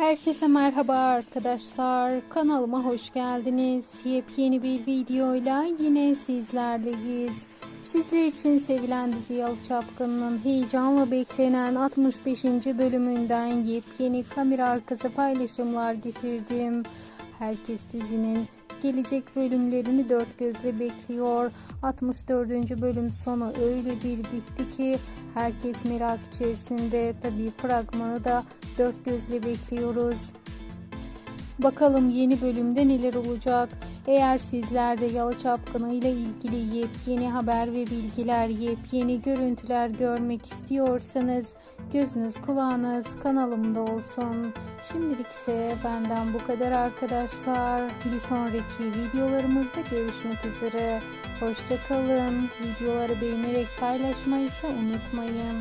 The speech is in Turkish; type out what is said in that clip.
Herkese merhaba arkadaşlar. Kanalıma hoş geldiniz. Yepyeni bir videoyla yine sizlerleyiz. Sizler için sevilen dizi Yalı Çapkın'ın heyecanla beklenen 65. bölümünden yepyeni kamera arkası paylaşımlar getirdim. Herkes dizinin gelecek bölümlerini dört gözle bekliyor. 64. bölüm sonu öyle bir bitti ki herkes merak içerisinde. Tabii fragmanı da dört gözle bekliyoruz. Bakalım yeni bölümde neler olacak. Eğer sizler de Yalı Çapkını ile ilgili yepyeni haber ve bilgiler, yepyeni görüntüler görmek istiyorsanız gözünüz kulağınız kanalımda olsun. Şimdilik ise benden bu kadar arkadaşlar. Bir sonraki videolarımızda görüşmek üzere. Hoşçakalın. Videoları beğenerek paylaşmayı ise unutmayın.